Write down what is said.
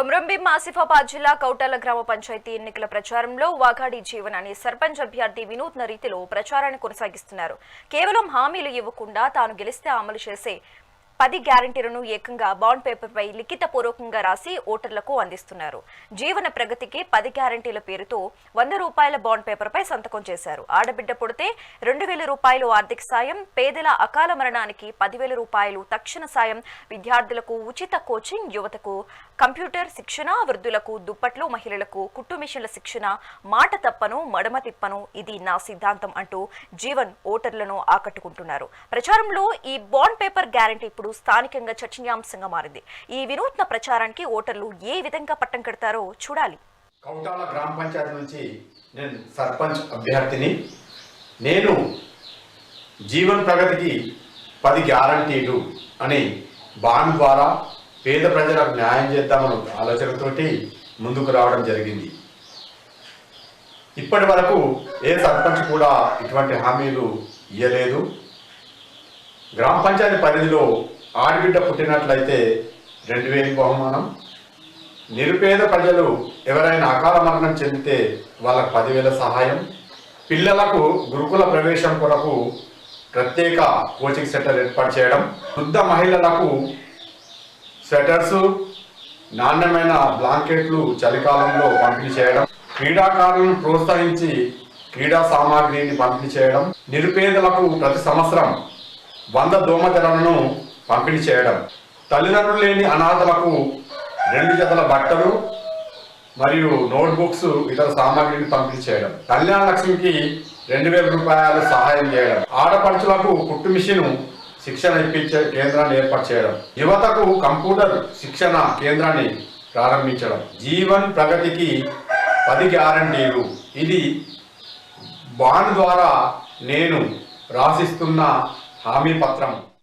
కొమరంభీం ఆసిఫాబాద్ జిల్లా కౌటాల గ్రామ పంచాయతీ ఎన్నికల ప్రచారంలో వాఘాడి జీవన్ అనే సర్పంచ్ అభ్యర్థి వినూత్న రీతిలో ప్రచారాన్ని కొనసాగిస్తున్నారు. కేవలం హామీలు ఇవ్వకుండా తాను గెలిస్తే అమలు చేసే పది గ్యారంటీలను ఏకంగా బాండ్ పేపర్పై లిఖితపూర్వకంగా రాసి ఓటర్లకు అందిస్తున్నారు. జీవన ప్రగతికి పది గ్యారంటీల పేరుతో వంద రూపాయల బాండ్ పేపర్పై సంతకం చేశారు. ఆడబిడ్డ పుడితే రెండు వేల రూపాయలు ఆర్థిక సాయం పేదల అకాల మరణానికి పదివేల రూపాయలు తక్షణ సాయం విద్యార్థులకు ఉచిత కోచింగ్ యువతకు కంప్యూటర్ శిక్షణ వృద్ధులకు దుప్పట్లు మహిళలకు కుట్టు మిషన్ల శిక్షణ మాట తప్పను మడమ తిప్పను ఇది నా సిద్ధాంతం అంటూ జీవన్ ఓటర్లను ఆకట్టుకుంటున్నారు. ప్రచారంలో ఈ బాండ్ పేపర్ గ్యారంటీ ఇప్పుడు స్థానికంగా చర్చనీయాంశంగా మారింది. ఈ వినూత్న ప్రచారానికి ఓటర్లు ఏ విధంగా పట్టం కడతారో చూడాలి. కౌటాల గ్రామ పంచాయతీ నుంచి నేను సర్పంచ్ అభ్యర్థిని. నేను జీవన్ ప్రగతికి పది గ్యారంటీలు అని బాండ్ ద్వారా పేద ప్రజలకు న్యాయం చేద్దామన్న ఆలోచనతోటి ముందుకు రావడం జరిగింది. ఇప్పటి వరకు ఏ సర్పంచ్ కూడా ఇటువంటి హామీలు ఇవ్వలేదు గ్రామ పంచాయతీ పరిధిలో ఆడబిడ్డ పుట్టినట్లయితే రెండు వేలు బహుమానం. నిరుపేద ప్రజలు ఎవరైనా అకాల మరణం చెందితే వాళ్ళకు పదివేల సహాయం. పిల్లలకు గురుకుల ప్రవేశం కొరకు ప్రత్యేక కోచింగ్ సెంటర్ ఏర్పాటు చేయడం. వృద్ధ మహిళలకు స్వెటర్సు నాణ్యమైన బ్లాంకెట్లు చలికాలంలో పంపిణీ చేయడం. క్రీడాకారులను ప్రోత్సహించి క్రీడా సామాగ్రిని పంపిణీ చేయడం. నిరుపేదలకు ప్రతి సంవత్సరం వంద దోమతెరలను పంపిణీ చేయడం. తల్లిదండ్రులు లేని అనాథలకు రెండు జతల బట్టలు మరియు నోట్బుక్స్ ఇతర సామాగ్రిని పంపిణీ చేయడం. కళ్యాణ లక్ష్మికి రెండు వేల రూపాయలు సహాయం చేయడం. ఆడపడుచులకు కుట్టు మిషన్ శిక్షణ ఇప్పించే కేంద్రాన్ని ఏర్పాటు చేయడం. యువతకు కంప్యూటర్ శిక్షణ కేంద్రాన్ని ప్రారంభించడం. జీవన్ ప్రగతికి పది గ్యారంటీలు. ఇది బాండ్ ద్వారా నేను రాసిస్తున్న హామీ పత్రం.